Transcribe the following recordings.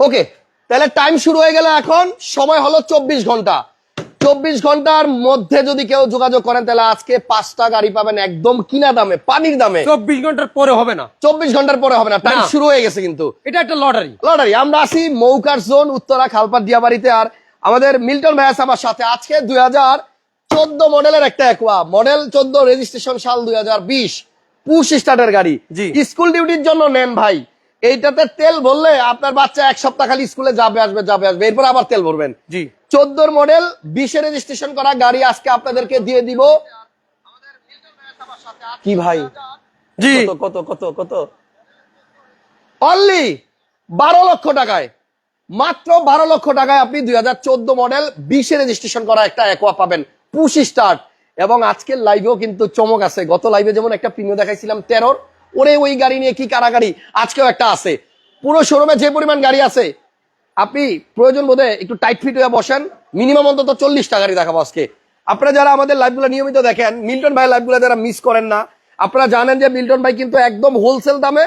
ওকে তাহলে টাইম শুরু হয়ে গেল এখন। সময় হলো চব্বিশ ঘণ্টা। চব্বিশ ঘণ্টার মধ্যে যদি কেউ যোগাযোগ করেন তাহলে আজকে পাঁচটা গাড়ি পাবেন একদম কিনা দামে পানির দামে। চব্বিশ ঘণ্টার পরে হবে না। চব্বিশ ঘণ্টার পরে হবে না টাইম শুরু হয়ে গেছে কিন্তু। এটা একটা লটারি লটারি আমরা আসি মৌকার জোন উত্তরা খালপার দিয়াবাড়িতে। আর আমাদের মিল্টন ভাইয়াস আমার সাথে। আজকে দুই হাজার চোদ্দ মডেলের একটা একোয়া মডেল চোদ্দ রেজিস্ট্রেশন সাল দুই হাজার বিশ। পুশ স্টার্টের গাড়ি। স্কুল ডিউটির জন্য নেন ভাই। এইটাতে তেল ভরলে আপনার বাচ্চা এক সপ্তাহ খালি স্কুলে যাবে আসবে যাবে আসবে। এরপর আবার তেল ভরবেন। জি। চোদ্দোর মডেল বিশে রেজিস্ট্রেশন করা গাড়ি আজকে আপনাদেরকে দিয়ে দিব। কি ভাই? জি। কত কত কত অনলি বারো লক্ষ টাকায়। মাত্র বারো লক্ষ টাকায় আপনি দুই হাজার চোদ্দ মডেল বিশে রেজিস্ট্রেশন করা একটা একোয়া পাবেন। Push start. এবং আজকের লাইভেও কিন্তু চমক আছে। গত লাইভে যেমন একটা প্রিমিয় দেখাইছিলাম তেরোর ওরে ওই গাড়ি নিয়ে কি কারাগাড়ি আজকেও একটা আছে। পুরো শোরুমে যে পরিমাণ গাড়ি আছে আপনি প্রয়োজন বোধে একটু টাইট ফিট হয়ে বসেন। মিনিমাম অন্তত চল্লিশটা গাড়ি দেখাবো আজকে। আপনারা যারা আমাদের লাইভগুলো নিয়মিত দেখেন মিল্টন ভাই লাইভগুলো যারা মিস করেন না আপনারা জানেন যে মিল্টন ভাই কিন্তু একদম হোলসেল দামে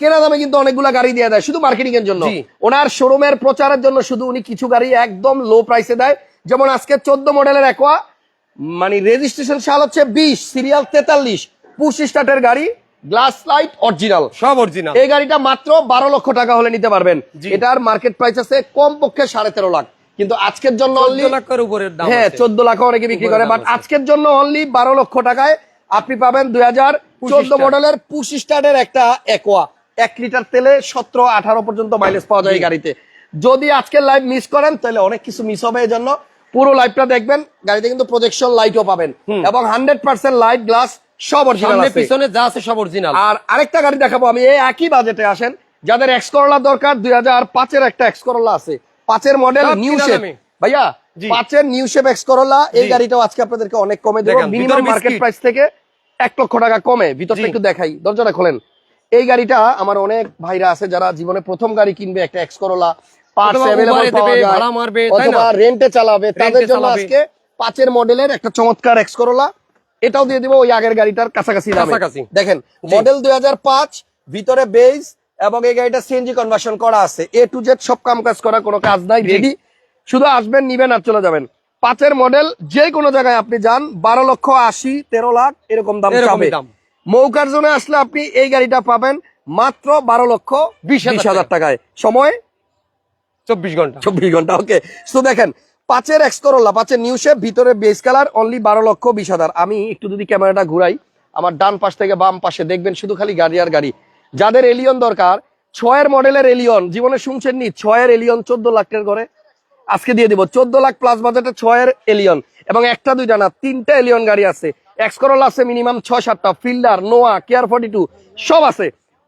কেনা দামে কিন্তু অনেকগুলা গাড়ি দিয়ে দেয় শুধু মার্কেটিং এর জন্য। ওনার শোরুমের প্রচারের জন্য শুধু উনি কিছু গাড়ি একদম লো প্রাইসে দেয়। যেমন আজকে চোদ্দ মডেলের একোয়া মানে রেজিস্ট্রেশন সাল হচ্ছে বিশ সিরিয়াল তেতাল্লিশ পুশ স্টার্টের গাড়ি। Glass light original. সব অরিজিনাল। এই গাড়িটা মাত্র বারো লক্ষ টাকা হলে নিতে পারবেন। এটার মার্কেট প্রাইস আছে কম পক্ষে সাড়ে তেরো লাখ। কিন্তু আজকের জন্য চোদ্দ লাখের উপরের দাম হ্যাঁ চোদ্দ লাখ অনেকে বিক্রি করে। বাট আজকের জন্য অনলি বারো লক্ষ টাকায় আপনি পাবেন দুই হাজার চোদ্দ মডেলের পুশ স্টারের একটা একোয়া এক লিটার তেলে সতেরো আঠারো পর্যন্ত মাইলেজ পাওয়া যায় এই গাড়িতে। যদি আজকের লাইভ মিস করেন তাহলে অনেক কিছু মিস হবে। এই জন্য পুরো লাইভটা দেখবেন। গাড়িতে কিন্তু প্রজেকশন লাইটও পাবেন। এবং হান্ড্রেড পার্সেন্ট লাইট গ্লাস সব অরিজিনাল আছে। পিছনে যা আছে সব অরিজিনাল আর আরেকটা গাড়ি দেখাবো আমি এই একই বাজেটে আসেন। যাদের এক্স করলা দরকার দুই হাজার পাঁচের একটা এক্স করলা আছে। পাঁচের মডেল নিউ শেপ ভাইয়া। পাঁচের নিউ শেপ এক্স করলা এই। গাড়িটাও আজকে আপনাদেরকে অনেক কমে দেবো। মিনিমাম মার্কেট প্রাইস থেকে এক লক্ষ টাকা কমে। ভিতরটা একটু দেখাই দরজাটা খোলেন। এই গাড়িটা আমার অনেক ভাইরা আছে যারা জীবনে প্রথম গাড়ি কিনবে একটা এক্স করলা? রেন্টে চালাবে। তাদের জন্য আজকে পাঁচের মডেলের একটা চমৎকার এক্স করলা এটাও দিয়ে দিব ওই আগের গাড়িটার কাছাকাছি কাছাকাছি। দেখেন মডেল দুই হাজার পাঁচ ভিতরে বেজ এবং এই গাড়িটা সিএনজি কনভার্সন করা আছে। এ টু জেড সব কাম কাজ করা কোনো কাজ নাই রেডি শুধু আসবেন নিবেন আর চলে যাবেন। পাঁচের মডেল যে কোনো জায়গায় আপনি যান বারো লক্ষ আশি তেরো লাখ এরকম দাম দাম। মৌকার জন্য আসলে আপনি এই গাড়িটা পাবেন মাত্র বারো লক্ষ বিশ হাজার হাজার টাকায়। সময়? চব্বিশ ঘণ্টা। চব্বিশ ঘণ্টা ওকে তো দেখেন পাঁচের এক্স পাঁচের নিউ শেপ ভিতরে বেস কালার অনলি বারো লক্ষ বিশ হাজার। আমি একটু যদি ক্যামেরাটা ঘুরাই, আমার ডান পাশ থেকে বাম পাশে দেখবেন শুধু খালি গাড়ি আর গাড়ি। যাদের এলিয়ন দরকার, ছয়ের মডেলের এলিয়ন জীবনে শুনছেন নি, ছয়ের এলিয়ন চোদ্দ লাখের করে আজকে দিয়ে দিব, চোদ্দ লাখ প্লাস বাজেটে ছয়ের এলিয়ন এবং একটা দুইটা না, তিনটা এলিয়ন গাড়ি আছে। এক্স করোলা আছে মিনিমাম ছয় সাতটা ফিল্ডার নোয়া কেয়ার ফর্টি টু সব আছে।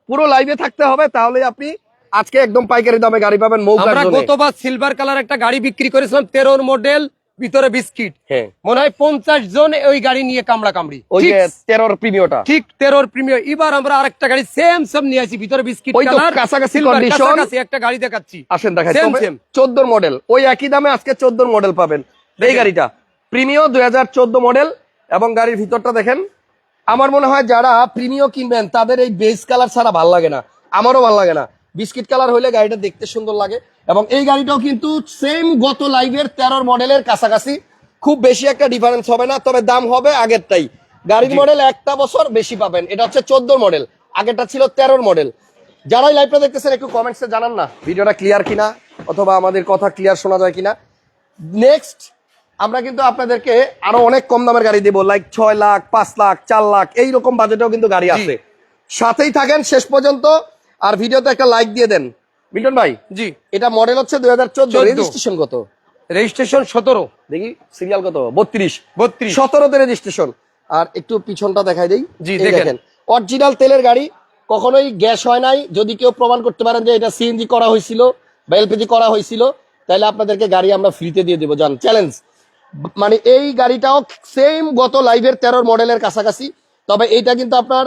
পুরো লাইভে থাকতে হবে তাহলে আপনি আজকে একদম পাইকারি দামে গাড়ি পাবেন আমরা গতবার সিলভার কালার একটা গাড়ি বিক্রি করেছিলাম তেরোর মডেল ভিতরে বিস্কিট হ্যাঁ। মনে হয় পঞ্চাশ জন ওই গাড়ি নিয়ে কামড়া কামড়ি। ওই তেরোর প্রিমিয়টা ঠিক তেরোর প্রিমিয়ার এবার আমরা আরেকটা গাড়ি সেম সেম নিয়ে আসি ভিতরে বিস্কিট ওই কাছাকাছি সিলভার একটা গাড়ি দেখাচ্ছি। আসেন দেখাই। চোদ্দোর মডেল ওই একই দামে আজকে চোদ্দোর মডেল পাবেন। এই গাড়িটা। প্রিমিয় দুই হাজার চোদ্দ মডেল এবং গাড়ির ভিতরটা দেখেন। আমার মনে হয় যারা প্রিমিয় কিনবেন তাদের এই বেস কালার ছাড়া ভালো লাগে না। আমারও ভালো লাগে না। বিস্কিট কালার হলে গাড়িটা দেখতে সুন্দর লাগে। এবং এই গাড়িটাও কিন্তু সেম গত লাইভের তেরোর মডেলের কাছাকাছি। খুব বেশি একটা ডিফারেন্স হবে না তবে দাম হবে আগেরটাই। গাড়ির মডেল একটা বছর বেশি পাবেন। এটা হচ্ছে চোদ্দোর মডেল আগেরটা ছিল তেরোর মডেল যারাই লাইভটা দেখতেছেন একটু কমেন্টসে জানান না ভিডিওটা ক্লিয়ার কিনা অথবা আমাদের কথা ক্লিয়ার শোনা যায় কিনা। নেক্সট আমরা কিন্তু আপনাদেরকে আরও অনেক কম দামের গাড়ি দেবো লাইক ছয় লাখ পাঁচ লাখ চার লাখ এইরকম বাজেটেও কিন্তু গাড়ি আছে। সাথেই থাকেন শেষ পর্যন্ত আর ভিডিওতে একটা লাইক দিয়ে দেন। মিল্টন ভাই জি। এটা মডেল হচ্ছে দুই হাজার চোদ্দ। রেজিস্ট্রেশন কত? রেজিস্ট্রেশন সতেরো। দেখি সিরিয়াল কত? বত্রিশ। বত্রিশ। সতেরোতে রেজিস্ট্রেশন আর একটু পিছনটা দেখাই দেই। জি, দেখেন। অরিজিনাল তেলের গাড়ি কখনোই গ্যাস হয় নাই। যদি কেউ প্রমাণ করতে পারেন যে এটা সিএনজি করা হয়েছিল বা এলপিজি করা হয়েছিল তাহলে আপনাদেরকে গাড়ি আমরা ফ্রিতে দিয়ে দেবো। জান চ্যালেঞ্জ মানে এই গাড়িটাও সেম গত লাইভের তেরোর মডেলের কাছাকাছি। তবে এইটা কিন্তু আপনার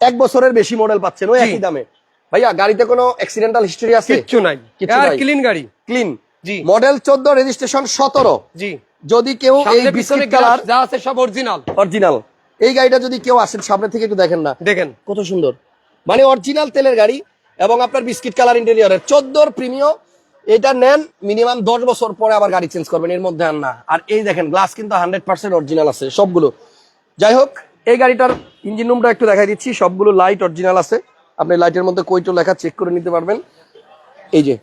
এক বছরের বেশি মডেল পাচ্ছেন ওই একই দামে। ভাইয়া গাড়িতে কোনো অ্যাক্সিডেন্টাল হিস্টরি আছে? কিচ্ছু নাই। আর নাই। ক্লিন গাড়ি। ক্লিন জি। মডেল চোদ্দ রেজিস্ট্রেশন সতেরো। জি। যদি কেউ এই পিছনে কালার যা আছে সব অরিজিনাল অরিজিনাল এই গাড়িটা যদি কেউ আসেন সামনে থেকে একটু দেখেন না। দেখেন। কত সুন্দর। মানে অরিজিনাল তেলের গাড়ি এবং আপনার বিস্কিট কালার ইন্টেরিয়রের চোদ্দোর প্রিমিয় এটা নেন মিনিমাম দশ বছর পরে আবার গাড়ি চেঞ্জ করবেন এর মধ্যে আর না। আর এই দেখেন গ্লাস কিন্তু হান্ড্রেড পার্সেন্ট অরিজিনাল আছে সবগুলো। যাই হোক এই গাড়িটার ইঞ্জিন রুমটা একটু দেখাই দিচ্ছি সবগুলো লাইট অরিজিনাল আছে। আপনি লাইটের মধ্যে কইটো লেখা চেক করে নিতে পারবেন। এই যে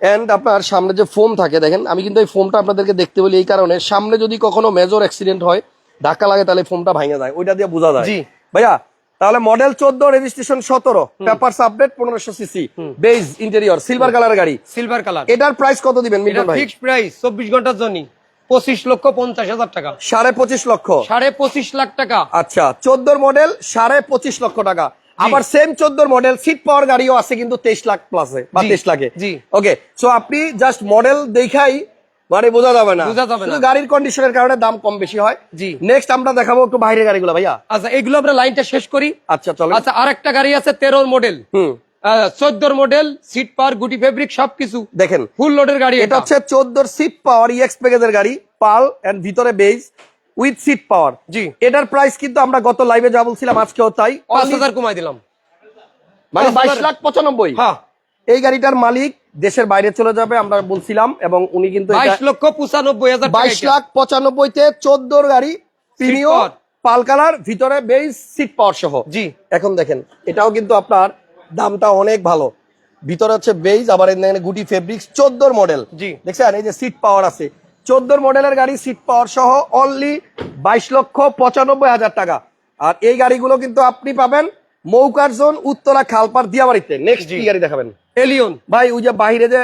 এন্ড আপনার সামনে যে ফোম থাকে দেখেন আমি কিন্তু এই ফোমটা আপনাদেরকে দেখতে বলি এই কারণে সামনে যদি কখনো মেজর অ্যাক্সিডেন্ট হয় ধাক্কা লাগে তাহলে ফোমটা ভাঙে যায় ওইটা দিয়ে বোঝা যায়। জি। ভাইয়া তাহলে মডেল চোদ্দ রেজিস্ট্রেশন সতেরো পেপার আপডেট পনেরোশো CC beige interior silver colour গাড়ি। সিলভার কালার এটার প্রাইস কত দিবেন এটা ভাই? ফিক্সড প্রাইস চব্বিশ ঘণ্টার জন্য। পঁচিশ লক্ষ পঞ্চাশ হাজার টাকা। সাড়ে পঁচিশ লক্ষ। সাড়ে পঁচিশ লাখ টাকা। আচ্ছা চোদ্দোর মডেল সাড়ে পঁচিশ লক্ষ টাকা। আবার সেম চোদ্দোর মডেল সিট পাওয়ার গাড়িও আছে কিন্তু তেইশ লাখ প্লাসে বা তেইশ লাখে। ওকে সো আপনি জাস্ট মডেল দেখাই মানে বোঝা যাবে না। বোঝা যাবে না। গাড়ির কন্ডিশনের কারণে দাম কম বেশি হয়। জি। নেক্সট আমরা দেখাবো একটু বাইরের গাড়িগুলো ভাইয়া। আচ্ছা এগুলো আমরা লাইনটা শেষ করি। আচ্ছা চলো আচ্ছা আরেকটা গাড়ি আছে তেরোর মডেল হুম। চোদ্দোর মডেল সিট পার গুটি ফেব্রিক সবকিছু। দেখেন। ফুল লোডের গাড়ি এটা হচ্ছে চোদ্দোর সিট পাওয়ার ইএক্স প্যাকেজের গাড়ি পাল এন্ড ভিতরে বেজ উইথ সিট পাওয়ার জি। এটার প্রাইস কিন্তু আমরা গত লাইভে যা বলছিলাম আজকেও তাই। পাঁচ হাজার কমাই দিলাম। মানে বাইশ লাখ পঁচানব্বই। হ্যাঁ। এই গাড়িটার মালিক দেশের বাইরে চলে যাবে আমরা বলছিলাম এবং উনি কিন্তু বাইশ লক্ষ পঁচানব্বই হাজার বাইশ এটা। লাখ পঁচানব্বইতে চোদ্দোর গাড়ি power। পাল কালার ভিতরে বেস সিট পাওয়ার সহ। জি। এখন দেখেন এটাও কিন্তু আপনার দামটা অনেক ভালো। ভিতরে হচ্ছে বেজ আবার গুটি ফেব্রিক্স চোদ্দোর মডেল জি। দেখছেন? এই যে সিট পাওয়ার আছে। চোদ্দোর মডেলের গাড়ি সিট পাওয়ার সহ অনলি বাইশ লক্ষ পঁচানব্বই হাজার টাকা। আর এই গাড়িগুলো কিন্তু আপনি পাবেন মৌকার জোন উত্তরা খালপার দিয়াবাড়িতে। নেক্সট। কি গাড়ি দেখাবেন? এলিয়ন। ভাই ওই যে বাইরে যে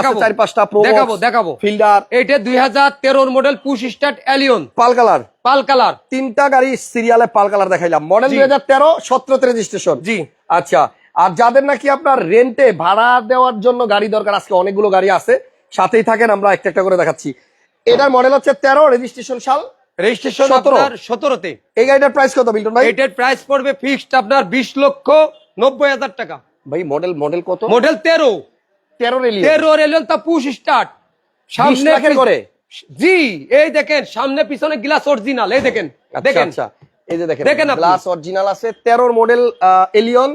আছে চার পাঁচটা প্রো দেখাবো, দেখাবো। ফিল্ডার দুই হাজার তেরোর model push start Allion pearl colour. Pearl colour. তিনটা গাড়ি সিরিয়ালে পাল কালার দেখাইলাম। মডেল জি। দুই হাজার তেরো সতেরোতে রেজিস্ট্রেশন জি। আচ্ছা আর যাদের নাকি আপনার রেন্টে ভাড়া দেওয়ার জন্য গাড়ি দরকার আজকে অনেকগুলো গাড়ি আছে সাথেই থাকেন আমরা একটা একটা করে দেখাচ্ছি। এটার মডেল হচ্ছে তেরো রেজিস্ট্রেশন সাল। রেজিস্ট্রেশন 17 আপনার সতেরোতে। এই গাড়িটার প্রাইস কত বিল্টন ভাই? এটার প্রাইস পড়বে ফিক্সড আপনার বিশ লক্ষ নব্বই হাজার টাকা। ভাই মডেল মডেল কত? মডেল তেরো। তেরো রেলি তেরো এলিয়ন তা পুশ স্টার্ট লাখের করে জি এই দেখেন সামনে পিছনে গ্লাস অরিজিনাল এই দেখেন আচ্ছা, দেখেন। আচ্ছা এই যে দেখেন দেখেন গ্লাস অরিজিনাল আছে তেরোর মডেল এলিয়ন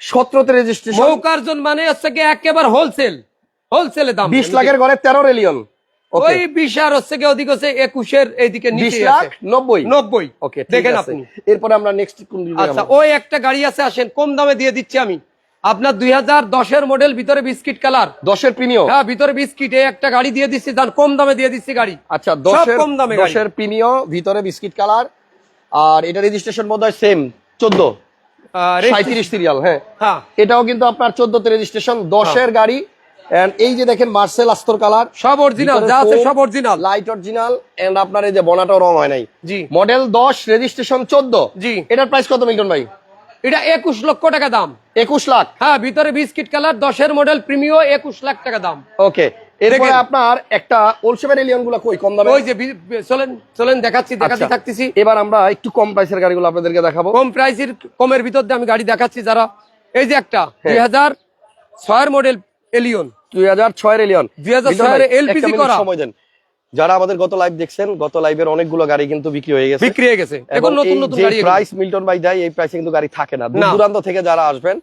সতেরোতে রেজিস্ট্রেশন মৌকার্জন মানে হচ্ছে কি একেবারে হোলসেল হোলসেলে দাম। বিশ লাখের ঘরে তেরো রেলিয়ন ওই বিশ আর হচ্ছে কি ওদিকে হচ্ছে একুশের এইদিকে নব্বই? নব্বই। ওকে দেখেন আপনি। এরপরে আমরা নেক্সট আচ্ছা ওই একটা গাড়ি আছে আসেন কম দামে দিয়ে দিচ্ছি আমি। আপনার দুই হাজার দশের মডেল ভিতরে বিস্কিট কালার। দশের প্রিমিয়ম হ্যাঁ ভিতরে বিস্কিট একটা গাড়ি দিয়ে দিচ্ছি দান কম দামে দিয়ে দিচ্ছি গাড়ি। আচ্ছা দশের কম দামে দশের প্রিমিয় ভিতরে বিস্কিট কালার। আর এটা রেজিস্ট্রেশন বোধ হয় সেম চোদ্দ সাঁত্রিশ সিরিয়াল হ্যাঁ। হ্যাঁ। এটাও কিন্তু আপনার চোদ্দতে রেজিস্ট্রেশন দশের গাড়ি And এই যে দেখেন মার্সেল আস্তর কালার সব অরিজিনাল যা আছে সব অরিজিনাল লাইট অরিজিনাল এন্ড আপনার এই যে বনাটাও রং হয় নাই। জি। মডেল দশ রেজিস্ট্রেশন চোদ্দ। জি। এটার প্রাইস কত মিল্টন ভাই? এটা একুশ লক্ষ টাকা দাম। একুশ লাখ। হ্যাঁ ভিতরে বিস্কিট কালার দশের মডেল প্রিমিও একুশ লাখ টাকা দাম। ওকে এরপরে আপনার একটা ওলসেভেন এলিয়নগুলো কই কম দামে? ওই যে চলেন চলেন দেখাচ্ছি দেখাচ্ছি আচ্ছা। থাকতেছি। এবার আমরা একটু কম প্রাইসের গাড়িগুলো আপনাদেরকে দেখাবো। কম প্রাইসের কমের ভিতর দিয়ে আমি গাড়ি দেখাচ্ছি যারা। এই যে একটা হ্যাঁ। দুই হাজার ছয়ের মডেল এলিয়ন। দুই হাজার ছয়ের এলিয়ন। 2006 এর LPG করা। সময় দেন। যারা আমাদের গত লাইভ দেখছেন গত লাইভের অনেকগুলো গাড়ি কিন্তু বিক্রি হয়ে গেছে। বিক্রি হয়ে গেছে। এখন নতুন নতুন গাড়ি প্রাইস মিল্টন ভাই দেয় এই প্রাইসে কিন্তু গাড়ি থাকে না। দূর দূরান্ত থেকে যারা আসবেন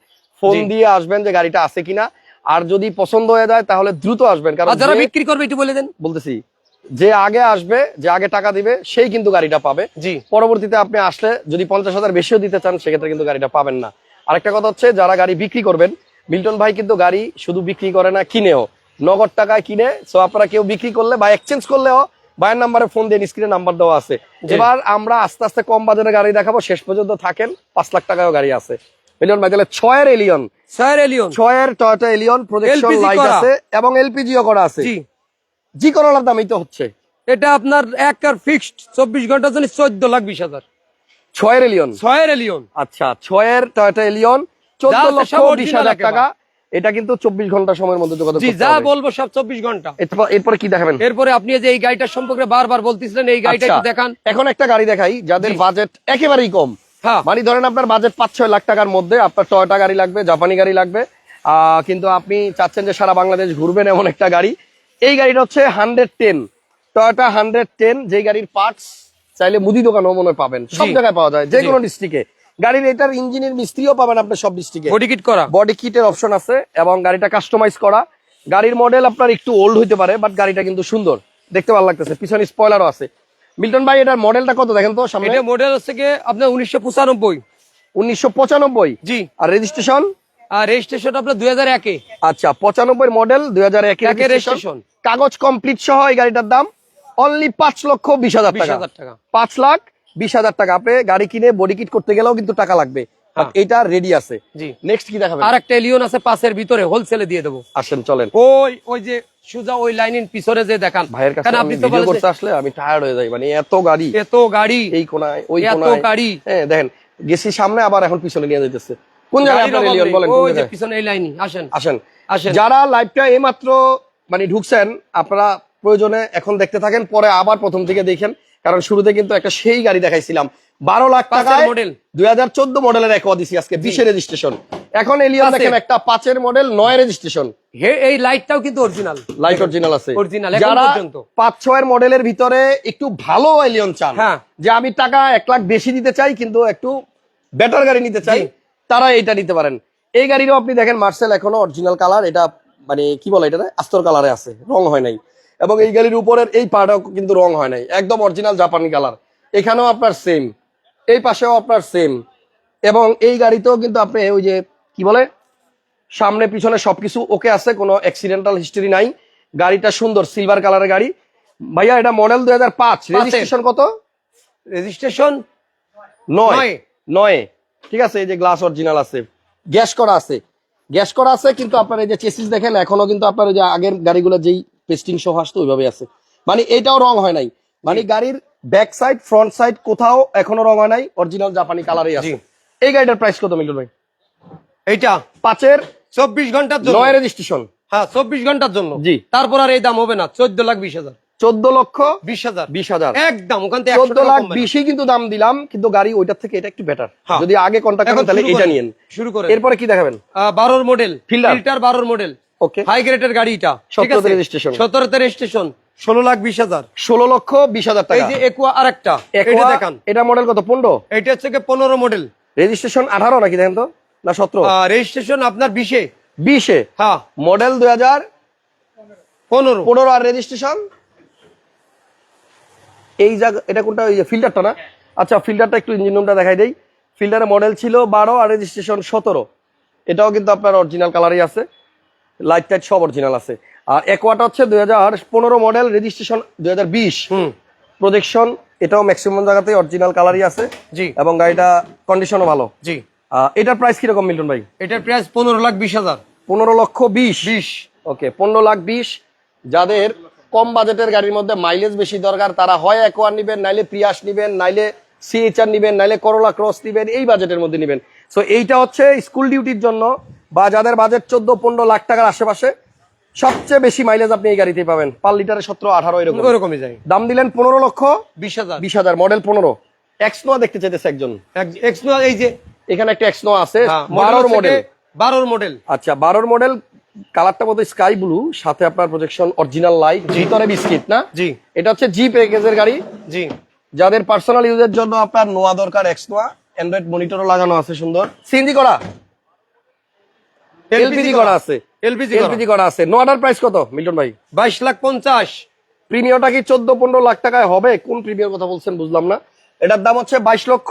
ফোন দিয়ে আসবেন যে গাড়িটা আছে কিনা। আর যদি পছন্দ হয়ে যায় তাহলে দ্রুত আসবেন। কারণ যারা বিক্রি করবে একটু বলে দেন। বলতেছি যে আগে আসবে যে আগে টাকা দিবে সেই কিন্তু গাড়িটা পাবে। জি। পরবর্তীতে আপনি আসলে যদি পঞ্চাশ হাজার বেশিও দিতে চান সেক্ষেত্রে কিন্তু গাড়িটা পাবেন না। আরেকটা কথা হচ্ছে যারা গাড়ি বিক্রি করবেন মিল্টন ভাই কিন্তু গাড়ি শুধু বিক্রি করে না কিনেও। নগদ টাকায় কিনে সো আপনারা কেউ বিক্রি করলে বা এক্সচেঞ্জ করলেও ভাইয়ের নাম্বারে ফোন দিয়ে স্ক্রিনে নাম্বার দেওয়া আছে। এবার আমরা আস্তে আস্তে কম বাজারে গাড়ি দেখাবো শেষ পর্যন্ত থাকেন পাঁচ লাখ টাকায়ও গাড়ি আছে। মিলিয়ন ভাই তাহলে ছয়ের এলিয়ন ছয়ের এলিয়ন ছয়ের টয়টা এলিয়ন প্রজেকশন লাইট আছে এবং এলপিজিও করা আছে। জি। জি করলার দামই তো হচ্ছে। এটা আপনার এক কার ফিক্সড চব্বিশ ঘণ্টার জন্য চোদ্দ লাখ বিশ হাজার। ছয়ের এলিয়ন ছয়ের এলিয়ন আচ্ছা ছয়ের টয়টা এলিয়ন চোদ্দ লক্ষ বিশ হাজার টাকা। এটা কিন্তু চব্বিশ ঘণ্টা সময়ের মধ্যে যোগাযোগ যা বলব সব চব্বিশ ঘণ্টা। এরপর- কি দেখাবেন? এরপরে আপনি যে এই গাড়িটার সম্পর্কে বারবার বলতেছিলেন এই গাড়িটা আচ্ছা, দেখান। এখন একটা গাড়ি দেখাই যাদের বাজেট একেবারেই কম। হ্যাঁ। মানে ধরেন আপনার বাজেট পাঁচ ছয় লাখ টাকার মধ্যে আপনার টয়টা গাড়ি লাগবে জাপানি গাড়ি লাগবে। আহ, কিন্তু আপনি চাচ্ছেন যে সারা বাংলাদেশ ঘুরবেন এমন একটা গাড়ি। এই গাড়িটা হচ্ছে hundred ten. Toyota hundred ten যে গাড়ির পার্টস চাইলে মুদি দোকানও মনে হয় পাবেন। সব জায়গায় পাওয়া যায় যে কোনো ডিস্ট্রিক্টে গাড়ির এটার ইঞ্জিনের মিস্ত্রিও পাবেন আপনি সব ডিস্ট্রিক্টে। বডি কিট করা। বডি কিটের অপশন আছে এবং গাড়িটা কাস্টমাইজ করা। গাড়ির মডেল আপনার একটু ওল্ড হইতে পারে বাট গাড়িটা কিন্তু সুন্দর। দেখতে ভালো লাগতেছে। পিছনে স্পয়লারও আছে। মিল্টন ভাই এটার মডেলটা কত দেখেন তো সামনে? এটা মডেল হচ্ছে গিয়ে আপনার উনিশশো পঁচানব্বই। উনিশশো পঁচানব্বই? জি। আর রেজিস্ট্রেশন আর রেজিস্ট্রেশন আপনার দুই হাজার একে। আচ্ছা পঁচানব্বই মডেল দুই হাজার একে registration। কাগজ কমপ্লিট সহ এই গাড়িটার দাম অনলি পাঁচ লক্ষ বিশ হাজার বিশ টাকা। হাজার টাকা। পাঁচ লাখ বিশ হাজার টাকা। আপনি গাড়ি কিনে বডি কিট করতে গেলেও কিন্তু টাকা লাগবে। হ্যাঁ। এটা রেডি আছে। জি। নেক্সট কি দেখাবেন? আর একটা এলিয়ন আছে পাশের ভিতরে হোলসেলে দিয়ে দেবো। আসেন চলেন। ওই ওই যে সুজা ওই লাইনের পিছনে যে দেখান ভাইয়ের কাছে আপনি তো ভিডিও করতে আসলে আমি টায়ার্ড হয়ে যাই মানে এত গাড়ি। এত গাড়ি। এই কোনায় ওই এত গাড়ি। হ্যাঁ দেখেন গেছি সামনে আবার এখন পিছনে নিয়ে যাইতেছে। কোন জায়গায় আপনার এলিয়ন বলেন ওই যে পিছনে এই লাইনই আসেন। আসেন। আসেন। যারা লাইভটা এইমাত্র মানে ঢুকছেন আপনারা প্রয়োজনে এখন দেখতে থাকেন পরে আবার প্রথম থেকে দেখেন। কারণ শুরুতে কিন্তু একটা সেই গাড়ি দেখাইছিলাম। বারো লাখ টাকায় model। দুই হাজার চোদ্দ মডেলের এক দিছি আজকে বিশে রেজিস্ট্রেশন এখন এলিয়ন। দেখেন একটা পাঁচের মডেল নয় রেজিস্ট্রেশন এই লাইটটাও কিন্তু অরিজিনাল লাইট অরিজিনাল আছে। যারা পাঁচ ছয়ের মডেলের ভিতরে একটু ভালো এলিয়ন চান হ্যাঁ। যে আমি টাকা এক লাখ বেশি দিতে চাই কিন্তু একটু বেটার গাড়ি নিতে চাই তারা এটা নিতে পারেন। এই গাড়িরও আপনি দেখেন মার্সেল এখনও অরিজিনাল কালার এটা মানে কি বলে এটা আস্তর কালারে আছে রং হয় নাই। এবং এই গাড়ির উপরের এই পাটাও কিন্তু রং হয় নাই। একদম অরিজিনাল জাপানি কালার এখানেও আপনার সেম এই পাশেও আপনার সেম এবং এই গাড়িতেও কিন্তু আপনি ওই যে কি বলে? সামনে পিছনে সবকিছু ওকে আছে কোনো অ্যাক্সিডেন্টাল হিস্টরি নাই। গাড়িটা সুন্দর সিলভার কালারের গাড়ি। ভাইয়া এটা মডেল দুই হাজার পাঁচ। রেজিস্ট্রেশন কত? রেজিস্ট্রেশন নয়। নয়। নয়। ঠিক আছে এই যে গ্লাস অরিজিনাল আছে। গ্যাস করা আছে। গ্যাস করা আছে কিন্তু আপনার এই যে চেসিস দেখেন এখনও কিন্তু আপনার ওই যে আগের গাড়িগুলো যেই পেস্টিং সহ আসতো ওইভাবে আছে। মানে এটাও রং হয় নাই। মানে গাড়ির ব্যাক সাইড ফ্রন্ট সাইড কোথাও এখনও রং হয় নাই অরিজিনাল জাপানি কালারই আছে। এই গাড়িটার প্রাইস কত মিলন ভাই? এইটা পাঁচের চব্বিশ ঘণ্টার জন্য। নয় রেজিস্ট্রেশন হ্যাঁ চব্বিশ ঘণ্টার জন্য। জি। তারপর আর এই দাম হবে না চোদ্দ লাখ বিশ হাজার। চোদ্দ লক্ষ বিশ হাজার। বিশ হাজার। একদম ওখান থেকে চোদ্দ 100 লাখ বিশই কিন্তু দাম দিলাম কিন্তু গাড়ি ওইটার থেকে এটা একটু বেটার হ্যাঁ। যদি আগে কন্ট্যাক্ট করেন তাহলে এটা। নিয়েন। শুরু করে এরপরে কি দেখাবেন? বারোর মডেল। ফিল্টার বারোর মডেল ওকে হাই গ্রেডের গাড়ি এটা সতেরোতে। সতেরোতে রেজিস্ট্রেশন ষোলো লাখ বিশ হাজার। ষোলো লক্ষ বিশ হাজার এই টাকা যে একুয়া আরেকটা এটা দেখান। এটা মডেল কত? পনেরো? এটা হচ্ছে পনেরো মডেল রেজিস্ট্রেশন আঠারো নাকি দেখেন তো? না সতেরো? রেজিস্ট্রেশন আপনার বিশে। বিশে? হ্যাঁ। মডেল দুই হাজার পনেরো। পনেরো আর রেজিস্ট্রেশন এই জায়গা এটা কোনটা? ওই যে ফিল্টারটা না? আচ্ছা ফিল্টারটা একটু ইঞ্জিন রুমটা দেখাই দেই। ফিল্টারের মডেল ছিল বারো আর রেজিস্ট্রেশন সতেরো। এটাও কিন্তু আপনার অরিজিনাল কালারই আছে। লাইট টাইট সব অরিজিনাল আছে। আর একোয়াটা হচ্ছে দুই হাজার পনেরো মডেল রেজিস্ট্রেশন দুই হাজার বিশ। হুম। প্রজেকশন এটাও ম্যাক্সিমাম জায়গাতে অরিজিনাল কালারই আছে। জি। এবং গাড়িটা কন্ডিশনও ভালো। জি। এটার প্রাইস কীরকম মিল্টন ভাই? এটার প্রাইস পনেরো লাখ বিশ হাজার। পনেরো লক্ষ বিশ। বিশ। ওকে পনেরো লাখ বিশ। যাদের কম বাজেটের গাড়ির মধ্যে মাইলেজ বেশি দরকার তারা হয় একোয়ার নিবেন নাইলে প্রিয়াস নিবেন নাইলে সিএচআর নিবেন নাইলে করোলা ক্রস নিবেন এই বাজেটের মধ্যে নিবেন। সো এইটা হচ্ছে স্কুল ডিউটির জন্য বা যাদের বাজেট চোদ্দ পনেরো লাখ টাকার আশেপাশে সবচেয়ে বেশি মাইলেজ আপনি এই গাড়িতেই পাবেন। পার লিটারে সতেরো আঠারো এরকম। যাই। দাম দিলেন পনেরো লক্ষ বিশ হাজার। বিশ হাজার মডেল পনেরো। এক্সনোয়া দেখতে চাইতেছে একজন। এই যে এখানে একটা এক্সনোয়া আছে হ্যাঁ, বারোর মডেল বারোর মডেল আচ্ছা বারোর মডেল কালারটা মতো স্কাই ব্লু সাথে আপনার প্রজেকশন অরিজিনাল লাইট ভিতরে বিস্কিট না? জি। এটা হচ্ছে জি প্যাকেজের গাড়ি। জি। যাদের পার্সোনাল ইউজের জন্য আপনার নোয়া দরকার এক্স নোয়া অ্যান্ড্রয়েড মনিটরও লাগানো আছে সুন্দর। সিএনজি করা। এলপিজি করা। আছে। এলপিজি এলপিজি করা আছে। নোয়াটার প্রাইস কত মিল্টন ভাই? বাইশ লাখ পঞ্চাশ। প্রিমিয়মটা কি চোদ্দ পনেরো লাখ টাকায় হবে? কোন প্রিমিয়ার কথা বলছেন বুঝলাম না। এটার দাম হচ্ছে বাইশ লক্ষ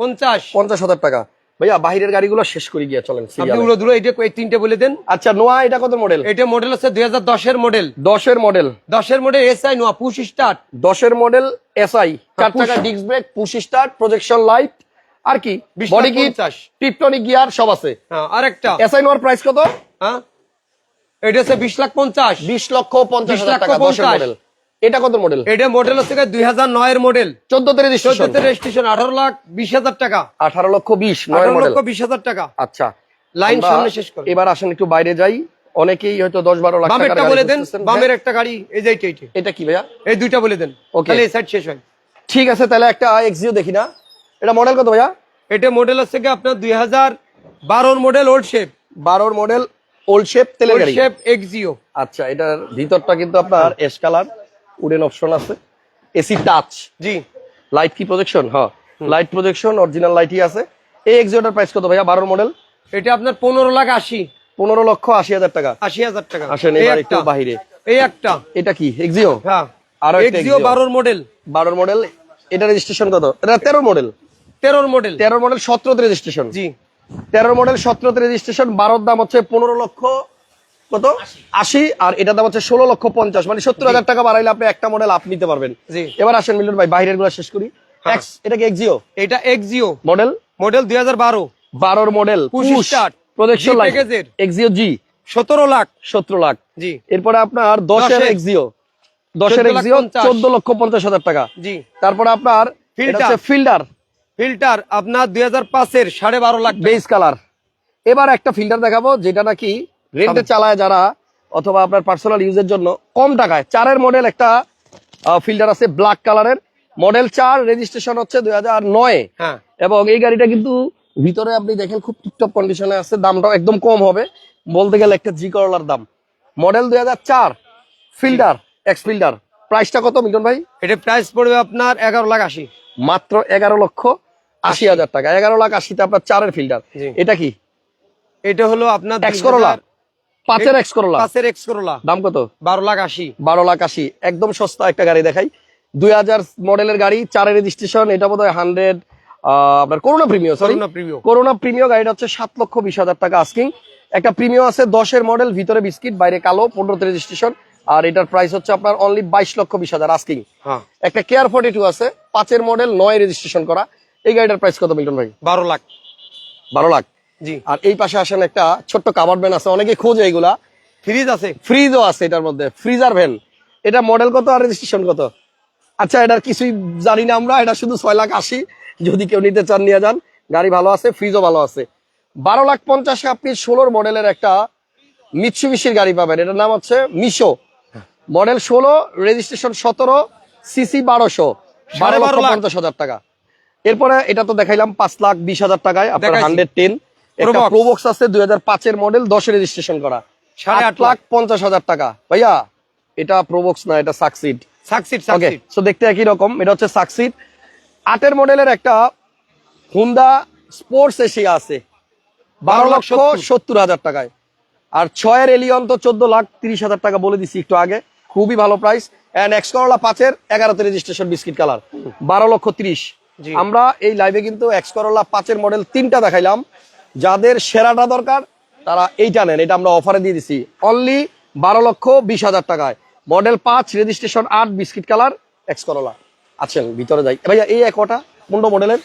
পঞ্চাশ। পঞ্চাশ হাজার টাকা। ভাইয়া বাহিরের গাড়িগুলো শেষ করে গিয়া চলেন আপনি উড়ো এটা কই তিনটে বলে দেন। আচ্ছা নোয়া এটা কত মডেল এটা মডেল আছে দুই হাজার দশের মডেল দশের মডেল দশের model S I Noah push start দশের মডেল এসআই চার। টাকা disc brake push start projection light আর কি? বডি কিট টিপটনিক গিয়ার সব আছে। হ্যাঁ আরেকটা। এসআই নোয়ার প্রাইস কত? হ্যাঁ? এটা হচ্ছে বিশ লাখ পঞ্চাশ। বিশ লক্ষ পঞ্চাশ 20 হাজার লাখ টাকা দশের 50 মডেল এটা কত মডেল এটা মডেল হচ্ছে দুই হাজার নয়ের মডেল চোদ্দতে রেজিস্ট্রেশন রেজিস্ট্রেশন আঠারো লাখ বিশ হাজার টাকা। আঠারো লক্ষ বিশ নয় লক্ষ বিশ হাজার টাকা। আচ্ছা। লাইন সামনে শেষ করে। এবার আসেন একটু বাইরে যাই। অনেকেই হয়তো দশ বারো লাখ বামেরটা বলে দেন। বামের একটা গাড়ি এই যে। এটা কি ভাইয়া? এই দুইটা বলে দেন. তাহলে এই সাইড শেষ হয়। ঠিক আছে তাহলে একটা এক্সিও দেখি না। এটা মডেল কত ভাইয়া? এটা মডেল হচ্ছে কি আপনার দুই হাজার বারোর মডেল ওল্ড শেপ বারোর মডেল ওল্ড শেপ তেলের গাড়ি। শেপ এক্সিও আচ্ছা এটার ভিতরটা কিন্তু আপনার এস কালার উডেন অপশন আছে। এসি টাচ জি। লাইট কি প্রজেকশন হ্যাঁ। লাইট প্রজেকশন অরিজিনাল লাইটই আছে। এই এক্সিওটার প্রাইস কত ভাইয়া? বারোর মডেল এটা আপনার পনেরো লাখ আশি। পনেরো লক্ষ আশি হাজার টাকা। আশি হাজার টাকা। আসেন এবার একটা বাহিরে। এই একটা। এটা কি? এক্সিও হ্যাঁ। আরও এক্সিও। বারোর মডেল বারোর মডেল এটা রেজিস্ট্রেশন কত? এটা তেরো মডেল তেরোর মডেল তেরো মডেল সতেরোতে রেজিস্ট্রেশন জি। তেরো মডেল সতেরোতে রেজিস্ট্রেশন বারোর দাম হচ্ছে পনেরো লক্ষ কত? আশি। আর দাম হচ্ছে ষোলো লক্ষ পঞ্চাশ। মানে সত্তর হাজার টাকা বাড়াইলে আপনি একটা মডেল আপ নিতে পারবেন। জি। এবার আসেন মিলন ভাই বাইরেরগুলো শেষ করি। হ্যাঁ। এটা কি এক্সিও এটা এক্সিও মডেল মডেল দুই হাজার বারো। বারোর মডেল প্রজেকশন লাইট এক্সিও জি সতেরো লাখ। সতেরো লাখ। জি। এরপরে আপনার দশের। এক্সিও দশের 14 লাখ এক্সিও চোদ্দ লক্ষ পঞ্চাশ হাজার টাকা। জি। তারপরে আপনার Filter। ফিল্টার আপনার দুই হাজার পাঁচের সাড়ে বারো লাখ। বেস কালার এবার একটা ফিল্টার দেখাবো যেটা নাকি রেন্টে চালায় যারা অথবা আপনার পার্সোনাল ইউজের জন্য কম টাকায়। চারের মডেল একটা ফিল্টার আছে ব্ল্যাক কালারের মডেল চার রেজিস্ট্রেশন হচ্ছে দুই হাজার নয়। হ্যাঁ। এবং এই গাড়িটা কিন্তু ভিতরে আপনি দেখেন খুব টিপটপ কন্ডিশনে আছে দামটাও একদম কম হবে। বলতে গেলে একটা জি করলার দাম। মডেল দুই হাজার চার ফিল্টার এক্স ফিল্টার। প্রাইসটা কত মিলন ভাই? এটা প্রাইস পড়বে আপনার এগারো লাখ আশি। মাত্র এগারো লক্ষ আশি হাজার টাকা এগারো লাখ আশিতে আপনার চারের ফিল্টার। এটা কি? এটা হলো আপনার এক্স করোলা পাঁচের এক্স করোলা পাঁচের এক্স করোলা দাম কত? বারো লাখ আশি। বারো লাখ আশি। একদম সস্তা একটা গাড়ি দেখাই। দুই হাজার মডেলের গাড়ি চারের রেজিস্ট্রেশন এটা বোধ হয় হান্ড্রেড আপনার Corona Premio sorry Corona Premio গাড়িটা হচ্ছে সাত লক্ষ বিশ হাজার টাকা আস্কিং একটা প্রিমিয় আছে দশের মডেল ভিতরে বিস্কিট বাইরে কালো পনেরোতে রেজিস্ট্রেশন আর এটার প্রাইস হচ্ছে আপনার অনলি বাইশ লক্ষ বিশ হাজার আস্কিং হ্যাঁ। একটা কেয়ার ফোর্টি টু আছে পাঁচের মডেল নয় রেজিস্ট্রেশন করা। এই গাড়িটার প্রাইস কত মিল্টন ভাই? বারো লাখ। বারো লাখ? জি। আর এই পাশে আসেন একটা ছোট্ট কাভার ভ্যান আছে অনেকে খোঁজে এগুলা। ফ্রিজ আছে। ফ্রিজও আছে এটার মধ্যে ফ্রিজার ভ্যান এটা মডেল কত আর রেজিস্ট্রেশন কত? আচ্ছা এটার কিছুই জানি না আমরা এটা শুধু ছয় লাখ আশি। যদি কেউ নিতে চান নিয়ে যান। গাড়ি ভালো আছে ফ্রিজও ভালো আছে। বারো লাখ পঞ্চাশে আপনি ষোলোর মডেলের একটা মিৎসুবিশির গাড়ি পাবেন। এটার নাম হচ্ছে মিশো মডেল ষোলো রেজিস্ট্রেশন সতেরো সিসি বারোশো। বারো সাড়ে লক্ষ বারো লাখ। পঞ্চাশ হাজার টাকা। এরপরে এটা তো দেখাইলাম পাঁচ লাখ বিশ হাজার টাকায় আপনার হান্ড্রেড টেন একটা প্রোবক্স আছে দুই হাজার পাঁচের মডেল দশে রেজিস্ট্রেশন করা। সাড়ে আট লাখ। পঞ্চাশ হাজার টাকা। ভাইয়া এটা প্রোবক্স না এটা সাকসিড সাকসিড ওকে সো দেখতে একই রকম এটা হচ্ছে সাকসিড আটের মডেলের একটা হুন্ডা স্পোর্টস এশিয়া আছে। বারো লক্ষ সত্তর। হাজার টাকায়। আর ছয়ের এলিয়ন তো চোদ্দ লাখ তিরিশ হাজার টাকা বলে দিছি একটু আগে। খুবই ভালো প্রাইস এন্ড এক্স করোলা পাঁচের এগারোতে রেজিস্ট্রেশন বিস্কিট কালার বারো লক্ষ তিরিশ। আমরা এই লাইভে কিন্তু এক্স করোলা পাঁচের মডেল তিনটা দেখাইলাম। যাদের সেরাটা দরকার তারা এইটা নেন। এটা আমরা অফারে দিয়ে দিছি। অনলি বারো লক্ষ বিশ হাজার টাকায়। মডেল পাঁচ রেজিস্ট্রেশন আট বিস্কিট কালার এক্স করোলা আছেন ভিতরে যাই। ভাইয়া এই একটা পনেরো মডেলের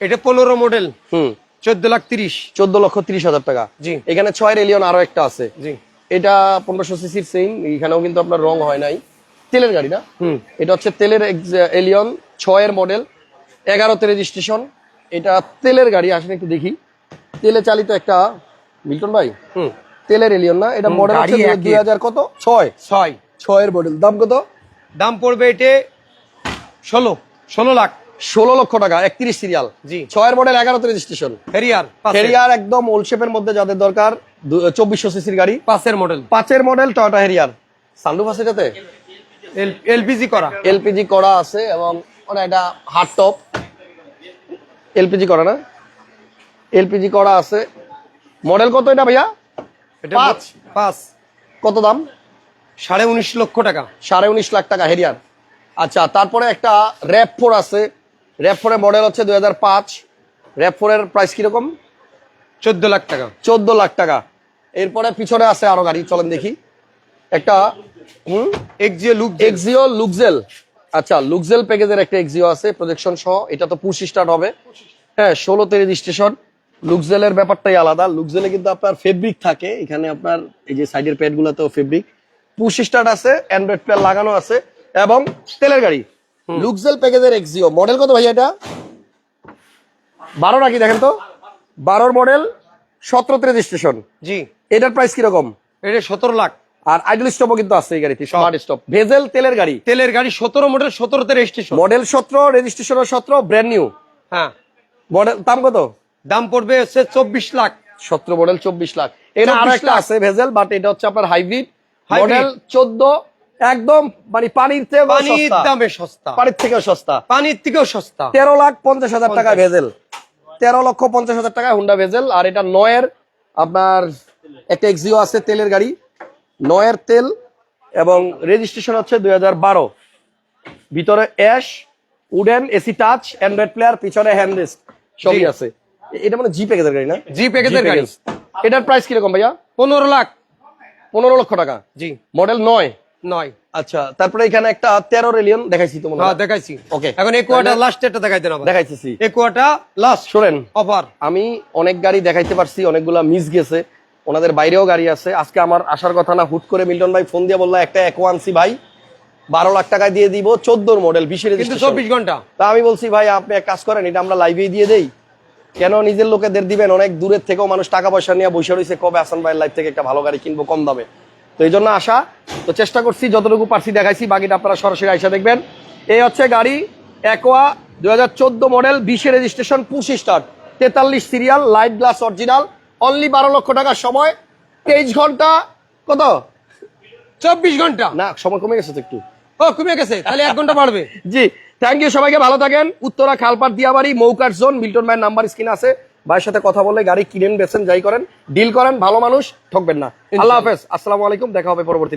এটা পনেরো মডেল হুম। চোদ্দ লাখ তিরিশ। চোদ্দ লক্ষ তিরিশ হাজার টাকা। জি। এখানে ছয়ের এলিয়ন আরও একটা আছে। জি। এটা পনেরোশো সিসির সেম এখানেও কিন্তু আপনার রং হয় নাই। তেলের গাড়ি না? হুম। এটা হচ্ছে তেলের এলিয়ন ছয়ের মডেল এগারোতে রেজিস্ট্রেশন এটা তেলের গাড়ি আসেন একটু দেখি। তেলে চালিত একটা মিল্টন ভাই? হুম। তেলের এলিয়ন না এটা মডেল দুই হাজার কত? ছয়। ছয়। ছয়ের মডেল দাম কত? দাম পড়বে এটা ষোলো ষোলো লাখ। ষোলো লক্ষ টাকা একত্রিশ সিরিয়াল জি। ছয়ের মডেল এগারোতে রেজিস্ট্রেশন ফেরিয়ার হেরিয়ার একদম ওল্ড শেপের মধ্যে যাদের দরকার চব্বিশশো সিসির গাড়ি। পাঁচের মডেল পাঁচের মডেল টয়টা হেরিয়ার সানরুফ আছে এটাতে? এলপিজি করা। এলপিজি করা আছে এবং এটা হার্ড টপ এলপিজি করা না? এলপিজি করা আছে। মডেল কত এটা ভাইয়া? পাঁচ। পাঁচ। কত দাম? সাড়ে উনিশ লক্ষ টাকা। সাড়ে উনিশ লাখ টাকা হেরিয়ার আচ্ছা তারপরে একটা র্যাপ ফোর আছে। র্যাপ ফোরের মডেল হচ্ছে দুই হাজার পাঁচ। র্যাপ ফোরের প্রাইস কীরকম? চোদ্দ লাখ টাকা। চোদ্দ লাখ টাকা। এরপরে পিছনে আছে আরও গাড়ি চলেন দেখি। একটা হুম? এক্সিও লুক এক্সিও লুকজেল আচ্ছা লুকজেল প্যাকেজের একটা এক্সিও আছে প্রজেকশন সহ এটা তো পুশ স্টার্ট হবে। হ্যাঁ ষোলো ষোলোতে রেজিস্ট্রেশন লুকজেলের ব্যাপারটাই আলাদা। লুকজেলে কিন্তু আপনার ফেব্রিক থাকে এখানে আপনার এই যে সাইডের প্যাড গুলোতেও ফেব্রিক পুশ স্টার্ট আছে অ্যান্ড্রয়েড প্যাড লাগানো আছে এবং তেলের গাড়ি। লুকজেল প্যাকেজের এক্সিও মডেল কত ভাই এটা? বারো নাকি দেখেন তো? বারোর মডেল সতেরো সতেরোতে রেজিস্ট্রেশন জি। এটার প্রাইস কীরকম? এটা সতেরো লাখ। আর আইডল স্টপও কিন্তু আছে এই গাড়িতে স্মার্ট স্টপ ভেজেল তেলের গাড়ি। তেলের গাড়ি সতেরো মডেল সতেরোতে রেজিস্ট্রেশন মডেল সতেরো রেজিস্ট্রেশন সতেরো ব্র্যান্ড নিউ হ্যাঁ। মডেল দাম কত? দাম পড়বে হচ্ছে চব্বিশ লাখ। সতেরো মডেল চব্বিশ লাখ। এটা আরও 24 একটা আছে ভেজেল বাট এটা হচ্ছে আপনার হাইব্রিড মডেল চোদ্দ একদম মানে পানির থেকে পানির দামে সস্তা। পানির থেকেও সস্তা। পানির থেকেও সস্তা। তেরো লাখ পঞ্চাশ হাজার টাকা ভেজেল। তেরো লক্ষ পঞ্চাশ হাজার টাকা হুন্ডা ভেজেল আর এটা নয়ের আপনার একটা এক্সিও আছে তেলের গাড়ি। নয়ের তেল এবং রেজিস্ট্রেশন হচ্ছে দুই হাজার বারো। ভিতরে ash wooden AC touch Android player পিছনে হ্যান্ড রেস্ট সবই আছে। এটা মানে জি প্যাকেজের গাড়ি না? জি প্যাকেজের গাড়ি। এটার প্রাইস কীরকম ভাইয়া? পনেরো লাখ। পনেরো লক্ষ টাকা। জি। মডেল নয়। নয়। আচ্ছা তারপরে এখানে একটা তেরো রেলিয়ন দেখাইছি তো হ্যাঁ দেখাইছি। Okay. এখন একুয়াটা দেখাইতে না একুয়াটা লাস্ট শোনেন অফার আমি অনেক গাড়ি দেখাইতে পারছি অনেকগুলা মিস গেছে। ওনাদের বাইরেও গাড়ি আছে। আজকে আমার আসার কথা না হুট করে মিল্টন ভাই ফোন দিয়ে বলল একটা একওয়ানসি ভাই বারো লাখ টাকায় দিয়ে দিব চোদ্দোর মডেল বিশের চব্বিশ ঘণ্টা। তা আমি বলছি ভাই আপনি এক কাজ করেন এটা আমরা লাইভেই দিয়ে দেই। কেন নিজের লোকেদের দিবেন? অনেক দূরের থেকেও মানুষ টাকা পয়সা নিয়ে বসে রয়েছে। কবে আসান ভাইয়ের লাইফ থেকে একটা ভালো গাড়ি কিনবো কম দামে? তো এই জন্য আসা তো চেষ্টা করছি যতটুকু পারছি দেখাইছি বাকিটা আপনারা সরাসরি আইসা দেখবেন। এই হচ্ছে গাড়ি একোয়া দু হাজার চোদ্দ মডেল বিশে রেজিস্ট্রেশন পুশ স্টার্ট তেতাল্লিশ serial light glass original only বারো লক্ষ টাকার সময় তেইশ ঘণ্টা কত? চব্বিশ ঘণ্টা। না সময় কমে গেছে তো একটু। ও কমে গেছে তাহলে এক ঘণ্টা বাড়বে। জি থ্যাংক ইউ সবাইকে ভালো থাকেন। উত্তরা খালপাট দিয়াবাড়ি মৌকার জোন মিল্টন ভাইয়ের নাম্বার স্ক্রিন আছে। ভাইয়ের সাথে কথা বলে গাড়ি কিনেন বেছেন যাই করেন। ডিল করেন ভালো মানুষ ঠকবেন না। আল্লাহ হাফেজ আসসালামু আলাইকুম দেখা হবে পরবর্তী